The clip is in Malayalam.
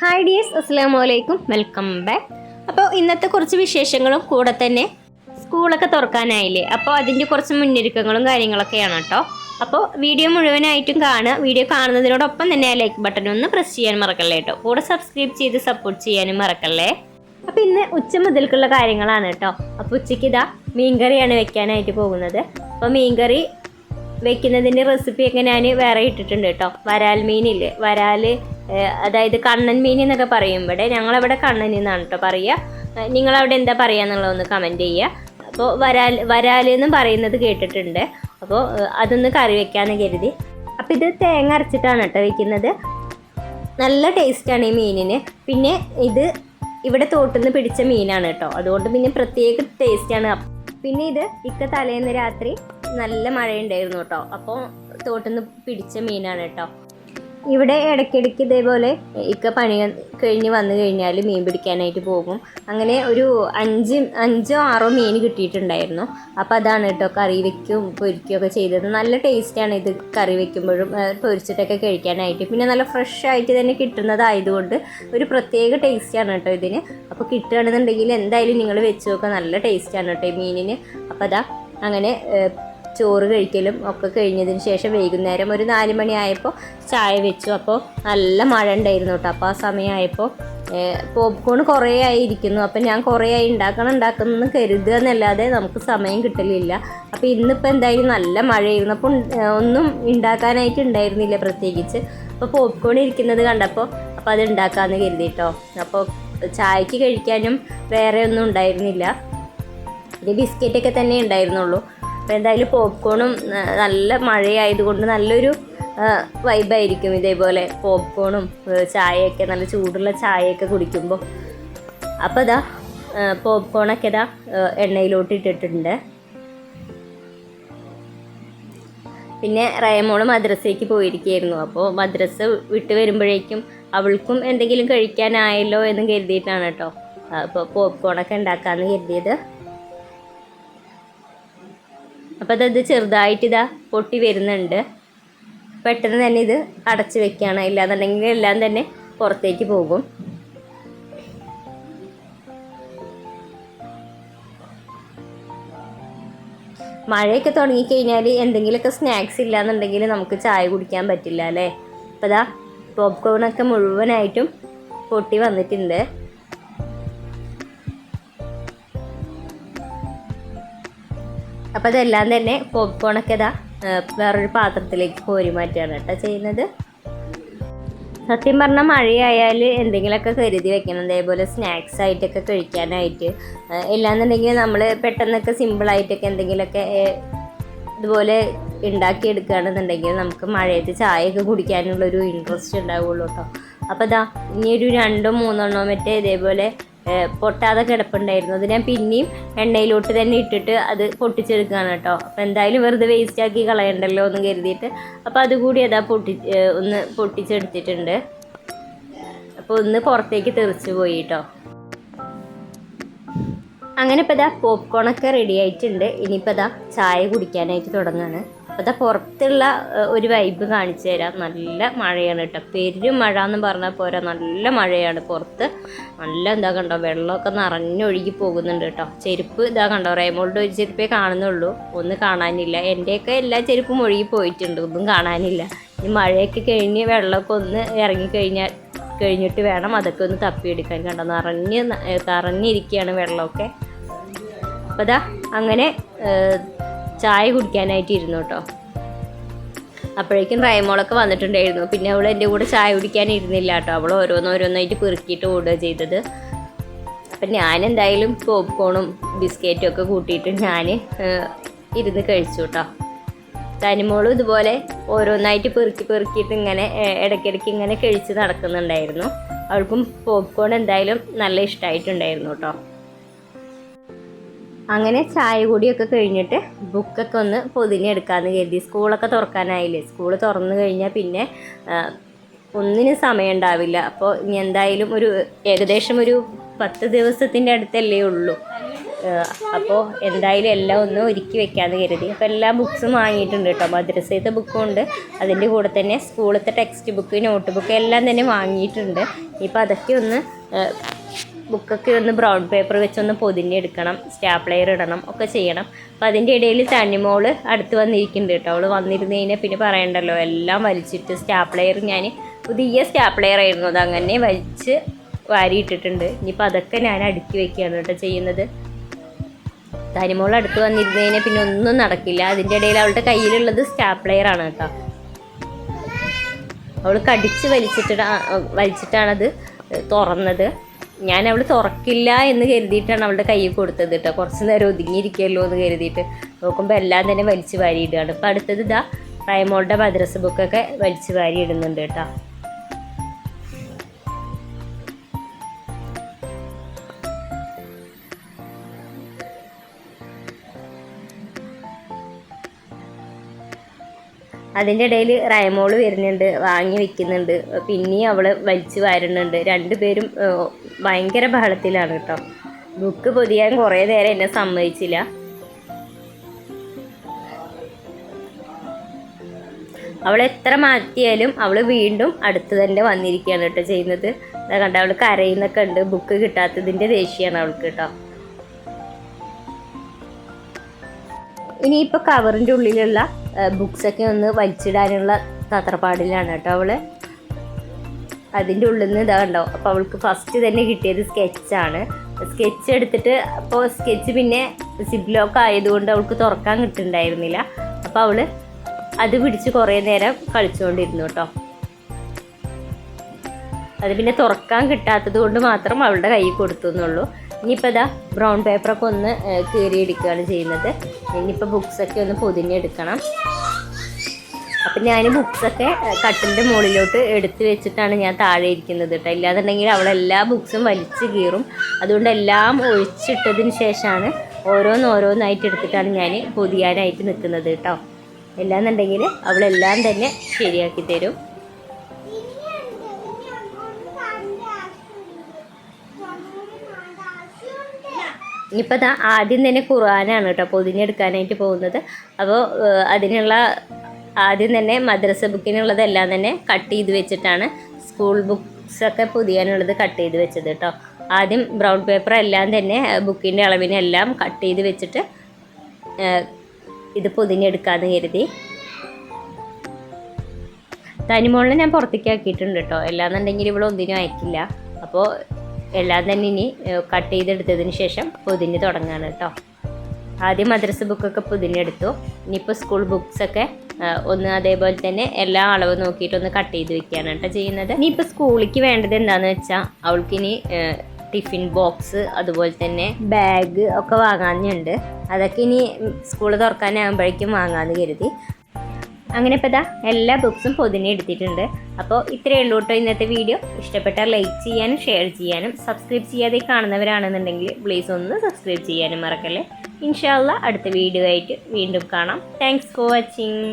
ഹായ് ഡിയേഴ്സ് അസ്സാം വലൈക്കും വെൽക്കം ബാക്ക് അപ്പോൾ ഇന്നത്തെ കുറച്ച് വിശേഷങ്ങളും കൂടെ തന്നെ സ്കൂളൊക്കെ തുറക്കാനായില്ലേ? അപ്പോൾ അതിന്റെ കുറച്ച് മുന്നൊരുക്കങ്ങളും കാര്യങ്ങളൊക്കെയാണ് കേട്ടോ. അപ്പോൾ വീഡിയോ മുഴുവനായിട്ടും കാണുക. വീഡിയോ കാണുന്നതിനോടൊപ്പം തന്നെ ആ ലൈക്ക് ബട്ടൺ ഒന്ന് പ്രസ് ചെയ്യാൻ മറക്കല്ലേ കേട്ടോ. കൂടെ സബ്സ്ക്രൈബ് ചെയ്ത് സപ്പോർട്ട് ചെയ്യാനും മറക്കല്ലേ? അപ്പോൾ ഇന്ന് ഉച്ച മുതൽക്കുള്ള കാര്യങ്ങളാണ് കേട്ടോ. അപ്പോൾ ഉച്ചയ്ക്ക് ഇതാ മീൻകറിയാണ് വെക്കാനായിട്ട് പോകുന്നത്. അപ്പോൾ മീൻകറി വെക്കുന്നതിന്റെ റെസിപ്പിയൊക്കെ ഞാൻ വേറെ ഇട്ടിട്ടുണ്ട് കേട്ടോ. വരാൽ മീനില്ലേ? വരാൽ അതായത് കണ്ണൻ മീൻ എന്നൊക്കെ പറയും. ഇവിടെ ഞങ്ങളവിടെ കണ്ണൻ എന്നാണ് കേട്ടോ പറയുക നിങ്ങളവിടെ എന്താ പറയുക എന്നുള്ളതൊന്ന് കമന്റ് ചെയ്യുക അപ്പോൾ വരാൽ വരാൽ പറയുന്നത് കേട്ടിട്ടുണ്ട്. അപ്പോൾ അതൊന്ന് കറി വെക്കാമെന്ന് കരുതി. അപ്പോൾ ഇത് തേങ്ങ അരച്ചിട്ടാണ് കേട്ടോ വെക്കുന്നത്. നല്ല ടേസ്റ്റാണ് ഈ മീനിന്. പിന്നെ ഇത് ഇവിടെ തോട്ടിന്ന് പിടിച്ച മീനാണ് കേട്ടോ അതുകൊണ്ട് പിന്നെ പ്രത്യേക ടേസ്റ്റാണ് പിന്നെ ഇത് ഇക്ക തലേന്ന് രാത്രി നല്ല മഴയുണ്ടായിരുന്നു കേട്ടോ അപ്പോൾ തോട്ടിന്ന് പിടിച്ച മീനാണ് കേട്ടോ ഇവിടെ ഇടയ്ക്കിടയ്ക്ക് ഇതേപോലെ ഇക്ക പണി കഴിഞ്ഞ് വന്നു കഴിഞ്ഞാൽ മീൻ പിടിക്കാനായിട്ട് പോകും. അങ്ങനെ ഒരു അഞ്ച് അഞ്ചോ ആറോ മീൻ കിട്ടിയിട്ടുണ്ടായിരുന്നു. അപ്പോൾ അതാണ് കേട്ടോ കറി വെക്കും പൊരിക്കുകയൊക്കെ ചെയ്തത്. നല്ല ടേസ്റ്റാണ് ഇത് കറി വെക്കുമ്പോഴും ആ, പൊരിച്ചിട്ടൊക്കെ കഴിക്കാനായിട്ട്. പിന്നെ നല്ല ഫ്രഷ് ആയിട്ട് തന്നെ കിട്ടുന്നതായതുകൊണ്ട് ഒരു പ്രത്യേക ടേസ്റ്റാണ് കേട്ടോ ഇതിന്. അപ്പോൾ കിട്ടുകയാണെന്നുണ്ടെങ്കിൽ എന്തായാലും നിങ്ങൾ വെച്ച് നോക്കുക നല്ല ടേസ്റ്റാണ് കേട്ടോ ഈ മീനിന്. അപ്പോൾ അതാ അങ്ങനെ ചോറ് കഴിക്കലും ഒക്കെ കഴിഞ്ഞതിന് ശേഷം വൈകുന്നേരം ഒരു നാല് മണിയായപ്പോൾ ചായ വെച്ചു. അപ്പോൾ നല്ല മഴ ഉണ്ടായിരുന്നു കേട്ടോ. അപ്പോൾ ആ സമയമായപ്പോൾ പോപ്കോൺ കുറേ ആയി ഇരിക്കുന്നു അപ്പം ഞാൻ കുറേ ആയി ഉണ്ടാക്കണം ഉണ്ടാക്കണം കരുതുക എന്നല്ലാതെ നമുക്ക് സമയം കിട്ടലില്ല. അപ്പോൾ ഇന്നിപ്പോൾ എന്തായാലും നല്ല മഴയായിരുന്നു. അപ്പോൾ ഒന്നും ഉണ്ടാക്കാനായിട്ട് ഉണ്ടായിരുന്നില്ല പ്രത്യേകിച്ച്. അപ്പോൾ പോപ്കോൺ ഇരിക്കുന്നത് കണ്ടപ്പോൾ അപ്പോൾ അത് ഉണ്ടാക്കാമെന്ന് കരുതിട്ടോ അപ്പോൾ ചായക്ക് കഴിക്കാനും വേറെ ഒന്നും ഉണ്ടായിരുന്നില്ല. പിന്നെ ബിസ്ക്കറ്റൊക്കെ തന്നെ ഉണ്ടായിരുന്നുള്ളൂ. അപ്പോൾ എന്തായാലും പോപ്കോണും നല്ല മഴയായതുകൊണ്ട് നല്ലൊരു വൈബായിരിക്കും ഇതേപോലെ പോപ്കോണും ചായയൊക്കെ നല്ല ചൂടുള്ള ചായയൊക്കെ കുടിക്കുമ്പോൾ അപ്പോൾ ഇതാ പോപ്കോണൊക്കെ ഇതാ എണ്ണയിലോട്ട് ഇട്ടിട്ടുണ്ട്. പിന്നെ റയമോൾ മദ്രസയ്ക്ക് പോയിരിക്കുകയായിരുന്നു. അപ്പോൾ മദ്രസ വിട്ട് വരുമ്പോഴേക്കും അവൾക്കും എന്തെങ്കിലും കഴിക്കാനായല്ലോ എന്ന് കരുതിയിട്ടാണ് കേട്ടോ അപ്പോൾ പോപ്കോണൊക്കെ ഉണ്ടാക്കാമെന്ന് കരുതിയത്. അപ്പോൾ അതത് ചെറുതായിട്ട് ഇതാ പൊട്ടി വരുന്നുണ്ട്. പെട്ടെന്ന് തന്നെ ഇത് അടച്ചു വെക്കുകയാണ്. ഇല്ലാന്നുണ്ടെങ്കിൽ എല്ലാം തന്നെ പുറത്തേക്ക് പോകും. മഴയൊക്കെ തുടങ്ങിക്കഴിഞ്ഞാൽ എന്തെങ്കിലുമൊക്കെ സ്നാക്സ് ഇല്ലാന്നുണ്ടെങ്കിൽ നമുക്ക് ചായ കുടിക്കാൻ പറ്റില്ല അല്ലേ? അപ്പോൾ ഇതാ പോപ്കോണൊക്കെ മുഴുവനായിട്ടും പൊട്ടി വന്നിട്ടുണ്ട്. അപ്പോൾ അതെല്ലാം തന്നെ പോപ്കോണൊക്കെ ഇതാ വേറൊരു പാത്രത്തിലേക്ക് കോരി മാറ്റുകയാണ് കേട്ടോ ചെയ്യുന്നത്. സത്യം പറഞ്ഞാൽ മഴയായാൽ എന്തെങ്കിലുമൊക്കെ കരുതി വെക്കണം. അതേപോലെ സ്നാക്സ് ആയിട്ടൊക്കെ കഴിക്കാനായിട്ട്. ഇല്ലാന്നുണ്ടെങ്കിൽ നമ്മൾ പെട്ടെന്നൊക്കെ സിമ്പിളായിട്ടൊക്കെ എന്തെങ്കിലുമൊക്കെ ഇതുപോലെ ഉണ്ടാക്കിയെടുക്കുകയാണെന്നുണ്ടെങ്കിൽ നമുക്ക് മഴയത്ത് ചായയൊക്കെ കുടിക്കാനുള്ളൊരു ഇൻട്രസ്റ്റ് ഉണ്ടാവുള്ളൂ കേട്ടോ. അപ്പോൾ ഇതാ ഇനിയൊരു രണ്ടോ മൂന്നെണ്ണോ മറ്റേ ഇതേപോലെ പൊട്ടാതെ കിടപ്പുണ്ടായിരുന്നു. അത് ഞാൻ പിന്നെയും എണ്ണയിലോട്ട് തന്നെ ഇട്ടിട്ട് അത് പൊട്ടിച്ചെടുക്കുകയാണ് കേട്ടോ. അപ്പോൾ എന്തായാലും വെറുതെ വേസ്റ്റ് ആക്കി കളയണ്ടല്ലോ എന്ന് കരുതിയിട്ട് അപ്പോൾ അതുകൂടി അതാ പൊട്ടി ഒന്ന് പൊട്ടിച്ചെടുത്തിട്ടുണ്ട്. അപ്പോൾ ഒന്ന് പുറത്തേക്ക് തെറിച്ച് പോയി കേട്ടോ. അങ്ങനെ ഇപ്പോൾ ഇതാ പോപ്കോണൊക്കെ റെഡി ആയിട്ടുണ്ട്. ഇനിയിപ്പോൾ ഇതാ ചായ കുടിക്കാനായിട്ട് തുടങ്ങുകയാണ് അപ്പോൾ പുറത്തുള്ള ഒരു വൈബ് കാണിച്ചു തരാം. നല്ല മഴയാണ് കേട്ടോ പെരും മഴ എന്ന് പറഞ്ഞാൽ പോരാ. നല്ല മഴയാണ് പുറത്ത്. നല്ല എന്താ കണ്ടോ വെള്ളമൊക്കെ നിറഞ്ഞൊഴുകി പോകുന്നുണ്ട് കേട്ടോ ചെരുപ്പ് ഇതാ കണ്ടോ റേമോളുടെ ഒരു ചെരുപ്പേ കാണുന്നുള്ളൂ. ഒന്ന് കാണാനില്ല. എന്റെയൊക്കെ എല്ലാ ചെരുപ്പും ഒഴുകി പോയിട്ടുണ്ട്. ഒന്നും കാണാനില്ല. ഈ മഴയൊക്കെ കഴിഞ്ഞ് വെള്ളമൊക്കെ ഒന്ന് ഇറങ്ങിക്കഴിഞ്ഞാൽ കഴിഞ്ഞിട്ട് വേണം അതൊക്കെ ഒന്ന് തപ്പിയെടുക്കാൻ. കണ്ടോ നിറഞ്ഞ് നിറഞ്ഞിരിക്കുകയാണ് വെള്ളമൊക്കെ. അപ്പോൾ അതാ അങ്ങനെ ചായ കുടിക്കാനായിട്ട് ഇരുന്നു കേട്ടോ അപ്പോഴേക്കും റൈമോളൊക്കെ വന്നിട്ടുണ്ടായിരുന്നു. പിന്നെ അവൾ എന്റെ കൂടെ ചായ കുടിക്കാൻ ഇരുന്നില്ല കേട്ടോ അവൾ ഓരോന്നോരോന്നായിട്ട് പെറുക്കിയിട്ട് ഓടുക ചെയ്തത്. അപ്പം ഞാൻ എന്തായാലും പോപ്കോണും ബിസ്ക്കറ്റും ഒക്കെ കൂട്ടിയിട്ട് ഞാൻ ഇരുന്ന് കഴിച്ചു കേട്ടോ തനിമോളും ഇതുപോലെ ഓരോന്നായിട്ട് പെറുക്കി പെറുക്കിയിട്ട് ഇങ്ങനെ ഇടയ്ക്കിടയ്ക്ക് ഇങ്ങനെ കഴിച്ച് നടക്കുന്നുണ്ടായിരുന്നു. അവൾക്കും പോപ്കോൺ എന്തായാലും നല്ല ഇഷ്ടമായിട്ടുണ്ടായിരുന്നു കേട്ടോ. അങ്ങനെ ചായ കൂടിയൊക്കെ കഴിഞ്ഞിട്ട് ബുക്കൊക്കെ ഒന്ന് പൊതിഞ്ഞെടുക്കാമെന്ന് കരുതി. സ്കൂളൊക്കെ തുറക്കാനായില്ലേ? സ്കൂൾ തുറന്നു കഴിഞ്ഞാൽ പിന്നെ ഒന്നിനും സമയം ഉണ്ടാവില്ല. അപ്പോൾ ഇനി എന്തായാലും ഒരു ഏകദേശം ഒരു പത്ത് ദിവസത്തിന്റെ അടുത്തല്ലേ ഉള്ളൂ. അപ്പോൾ എന്തായാലും എല്ലാം ഒന്ന് ഒരുക്കി വെക്കാമെന്ന് കരുതി. അപ്പോൾ എല്ലാ ബുക്സും വാങ്ങിയിട്ടുണ്ട് കേട്ടോ. മദ്രസത്തെ ബുക്കും ഉണ്ട്. അതിന്റെ കൂടെ തന്നെ സ്കൂളത്തെ ടെക്സ്റ്റ് ബുക്ക് നോട്ട് ബുക്ക് എല്ലാം തന്നെ വാങ്ങിയിട്ടുണ്ട്. ഇപ്പോൾ അതൊക്കെ ഒന്ന് ബുക്കൊക്കെ ഒന്ന് ബ്രൗൺ പേപ്പർ വെച്ചൊന്ന് പൊതിഞ്ഞെടുക്കണം സ്റ്റാപ്ലെയർ ഇടണം ഒക്കെ ചെയ്യണം. അപ്പം അതിന്റെ ഇടയിൽ തണ്ണിമോൾ അടുത്ത് വന്നിരിക്കുന്നുണ്ട് കേട്ടോ. അവൾ വന്നിരുന്ന് കഴിഞ്ഞാൽ പിന്നെ പറയണ്ടല്ലോ. എല്ലാം വലിച്ചിട്ട് സ്റ്റാപ്ലെയർ ഞാൻ പുതിയ സ്റ്റാപ്ലെയർ ആയിരുന്നു. അത് അങ്ങനെ വലിച്ച് വാരിയിട്ടിട്ടുണ്ട്. ഇനിയിപ്പോൾ അതൊക്കെ ഞാൻ അടുക്കി വെക്കുകയാണ് കേട്ടോ ചെയ്യുന്നത്. തനിമോൾ അടുത്ത് വന്നിരുന്ന് കഴിഞ്ഞാൽ പിന്നെ ഒന്നും നടക്കില്ല. അതിന്റെ ഇടയിൽ അവളുടെ കയ്യിലുള്ളത് സ്റ്റാപ്ലെയർ ആണ് കേട്ടോ. അവൾ കടിച്ച് വലിച്ചിട്ട് വലിച്ചിട്ടാണത് തുറന്നത്. ഞാൻ അവൾ തുറക്കില്ല എന്ന് കരുതിയിട്ടാണ് അവളുടെ കയ്യിൽ കൊടുത്തത് കേട്ടോ കുറച്ച് നേരം ഒതുങ്ങിയിരിക്കുമല്ലോ എന്ന് കരുതിയിട്ട് നോക്കുമ്പോൾ എല്ലാം തന്നെ വലിച്ചു വാരിയിടുകയാണ്. ഇപ്പം അടുത്തത് ഇതാ പ്രൈമോളുടെ മദ്രസ ബുക്കൊക്കെ വലിച്ചു വാരി ഇടുന്നുണ്ട് കേട്ടോ അതിന്റെ ഇടയിൽ റയമോൾ വരുന്നുണ്ട് വാങ്ങി വെക്കുന്നുണ്ട്. പിന്നെയും അവൾ വലിച്ചു വാരുന്നുണ്ട്. രണ്ടുപേരും ഭയങ്കര ബഹളത്തിലാണ് കേട്ടോ. ബുക്ക് പൊതിയാൻ കുറേ നേരം എന്നെ സമ്മതിച്ചില്ല. അവൾ എത്ര മാറ്റിയാലും അവൾ വീണ്ടും അടുത്ത് തന്നെ വന്നിരിക്കുകയാണ് കേട്ടോ ചെയ്യുന്നത്. കണ്ട അവൾ കരയുന്നൊക്കെ ഉണ്ട്. ബുക്ക് കിട്ടാത്തതിന്റെ ദേഷ്യമാണ് അവൾക്ക് കേട്ടോ. ഇനിയിപ്പോൾ കവറിന്റെ ഉള്ളിലുള്ള ബുക്സ് ഒക്കെ ഒന്ന് വലിച്ചിടാനുള്ള തത്രപ്പാടിലാണ് കേട്ടോ അവൾ. അതിന്റെ ഉള്ളിൽ നിന്ന് ഇതാ കണ്ടോ അപ്പോൾ അവൾക്ക് ഫസ്റ്റ് തന്നെ കിട്ടിയത് സ്കെച്ചാണ് സ്കെച്ച് എടുത്തിട്ട് അപ്പോൾ സ്കെച്ച് പിന്നെ സിബ് ലോക്ക് ആയതുകൊണ്ട് അവൾക്ക് തുറക്കാൻ കിട്ടുന്നുണ്ടായിരുന്നില്ല. അപ്പോൾ അവൾ അത് പിടിച്ച് കുറേ നേരം കളിച്ചുകൊണ്ടിരുന്നു കേട്ടോ. അത് പിന്നെ തുറക്കാൻ കിട്ടാത്തത് കൊണ്ട് മാത്രം അവളുടെ കൈ കൊടുത്തു എന്നുള്ളൂ. ഇനിയിപ്പോൾ ഇതാ ബ്രൗൺ പേപ്പറൊക്കെ ഒന്ന് കീറി കീറിയെടുക്കുകയാണ് ചെയ്യുന്നത്. ഇനിയിപ്പോൾ ബുക്സൊക്കെ ഒന്ന് പൊതിഞ്ഞെടുക്കണം. അപ്പം ഞാൻ ബുക്സൊക്കെ കട്ടിന്റെ മുകളിലോട്ട് എടുത്ത് വെച്ചിട്ടാണ് ഞാൻ താഴെ ഇരിക്കുന്നത് കേട്ടോ. ഇല്ലാന്നുണ്ടെങ്കിൽ എല്ലാ ബുക്സും വലിച്ചു കീറും. അതുകൊണ്ട് എല്ലാം ഒഴിച്ചിട്ടതിന് ശേഷമാണ് ഓരോന്നോരോന്നായിട്ട് എടുത്തിട്ടാണ് ഞാൻ പൊതിയാനായിട്ട് നിൽക്കുന്നത് കേട്ടോ. എല്ലാന്നുണ്ടെങ്കിൽ അവളെല്ലാം തന്നെ ശരിയാക്കി തരും. ഇനിയിപ്പോൾ ദാ ആദ്യം തന്നെ ഖുർആനാണ് കേട്ടോ പൊതിഞ്ഞെടുക്കാനായിട്ട് പോകുന്നത്. അപ്പോൾ അതിനുള്ള ആദ്യം തന്നെ മദ്രസ ബുക്കിനുള്ളതെല്ലാം തന്നെ കട്ട് ചെയ്ത് വെച്ചിട്ടാണ് സ്കൂൾ ബുക്സൊക്കെ പൊതിയാനുള്ളത് കട്ട് ചെയ്ത് വെച്ചത് കേട്ടോ. ആദ്യം ബ്രൗൺ പേപ്പർ എല്ലാം തന്നെ ബുക്കിന്റെ അളവിനെല്ലാം കട്ട് ചെയ്ത് വെച്ചിട്ട് ഇത് പൊതിഞ്ഞെടുക്കാമെന്ന് കരുതി. തനിമോളിനെ ഞാൻ പുറത്തേക്ക് ആക്കിയിട്ടുണ്ട് കേട്ടോ. എല്ലാന്നുണ്ടെങ്കിൽ ഇവിടെ ഒന്നിനും അയക്കില്ല. അപ്പോൾ എല്ലാം തന്നെ ഇനി കട്ട് ചെയ്തെടുത്തതിന് ശേഷം പൊതിഞ്ഞ് തുടങ്ങുകയാണ് കേട്ടോ ആദ്യം മദ്രസ ബുക്കൊക്കെ പൊതിഞ്ഞെടുത്തു ഇനിയിപ്പോൾ സ്കൂൾ ബുക്സൊക്കെ ഒന്ന് അതേപോലെ തന്നെ എല്ലാ അളവ് നോക്കിയിട്ടൊന്ന് കട്ട് ചെയ്ത് വെക്കുകയാണ് കേട്ടോ ചെയ്യുന്നത്. ഇനിയിപ്പോൾ സ്കൂളിലേക്ക് വേണ്ടത് എന്താണെന്ന് വെച്ചാൽ അവൾക്കിനി ടിഫിൻ ബോക്സ് അതുപോലെ തന്നെ ബാഗ് ഒക്കെ വാങ്ങാനുണ്ട് അതൊക്കെ ഇനി സ്കൂൾ തുറക്കാനാകുമ്പോഴേക്കും വാങ്ങാമെന്ന് കരുതി. അങ്ങനെ ഇപ്പോൾ ഇതാ എല്ലാ ബുക്സും പൊതിനെ എടുത്തിട്ടുണ്ട്. അപ്പോൾ ഇത്രയേ ഉള്ളൂ കേട്ടോ ഇന്നത്തെ വീഡിയോ ഇഷ്ടപ്പെട്ടാൽ ലൈക്ക് ചെയ്യാനും ഷെയർ ചെയ്യാനും സബ്സ്ക്രൈബ് ചെയ്യാതെ കാണുന്നവരാണെന്നുണ്ടെങ്കിൽ പ്ലീസ് ഒന്ന് സബ്സ്ക്രൈബ് ചെയ്യാനും മറക്കല്ലേ. ഇൻഷാല്ല അടുത്ത വീഡിയോ ആയിട്ട് വീണ്ടും കാണാം. Thanks for watching